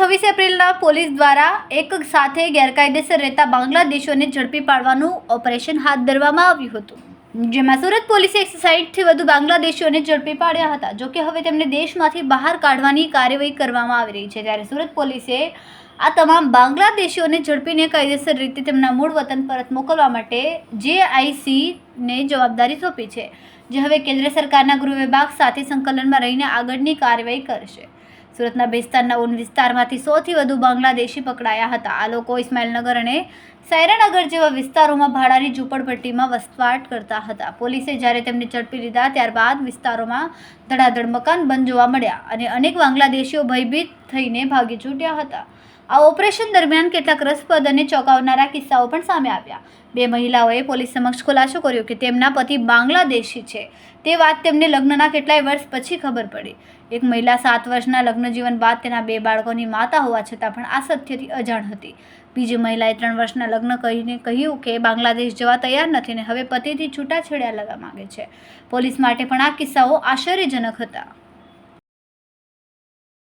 છવ્વીસ એપ્રિલના પોલીસ દ્વારા એક સાથે ગેરકાયદેસર રહેતા બાંગ્લાદેશીઓને ઝડપી પાડવાનું ઓપરેશન હાથ ધરવામાં આવ્યું હતું. જેમાં સુરત પોલીસે એકસો સાઠથી વધુ બાંગ્લાદેશીઓને ઝડપી પાડ્યા હતા. જો કે હવે તેમને દેશમાંથી બહાર કાઢવાની કાર્યવાહી કરવામાં આવી રહી છે. ત્યારે સુરત પોલીસે આ તમામ બાંગ્લાદેશીઓને ઝડપીને કાયદેસર રીતે તેમના મૂળ વતન પરત મોકલવા માટે જેઆઈસીને જવાબદારી સોંપી છે, જે હવે કેન્દ્ર સરકારના ગૃહ વિભાગ સાથે સંકલનમાં રહીને આગળની કાર્યવાહી કરશે. સુરતના બેસ્તાનના ઉન વિસ્તારમાંથી સૌથી વધુ બાંગ્લાદેશી પકડાયા હતા. આ લોકો ઇસ્માઇલનગર અને સાયરાનગર જેવા વિસ્તારોમાં ભાડાની ઝૂંપડપટ્ટીમાં વસવાટ કરતા હતા. પોલીસે જ્યારે તેમને ઝડપી લીધા, ત્યારબાદ વિસ્તારોમાં ધડાધડ મકાન બંધ જોવા મળ્યા અને અનેક બાંગ્લાદેશીઓ ભયભીત થઈને ભાગી છૂટ્યા હતા. આ ઓપરેશન દરમિયાન કેટલાક રસપ્રદ અને ચોંકાવનારા કિસ્સાઓ પણ સામે આવ્યા. બે મહિલાઓએ પોલીસ સમક્ષ ખુલાસો કર્યો કે તેમના પતિ બાંગ્લાદેશી છે. તે વાત તેમને લગ્નના કેટલાય વર્ષ પછી ખબર પડી. એક મહિલા સાત વર્ષના લગ્ન જીવન બાદ તેના બે બાળકોની માતા હોવા છતાં પણ આ સત્યથી અજાણ હતી. બીજી મહિલાએ ત્રણ વર્ષના લગ્ન કહીને કહ્યું કે બાંગ્લાદેશ જવા તૈયાર નથી ને હવે પતિથી છૂટાછેડા લેવા માગે છે. પોલીસ માટે પણ આ કિસ્સાઓ આશ્ચર્યજનક હતા.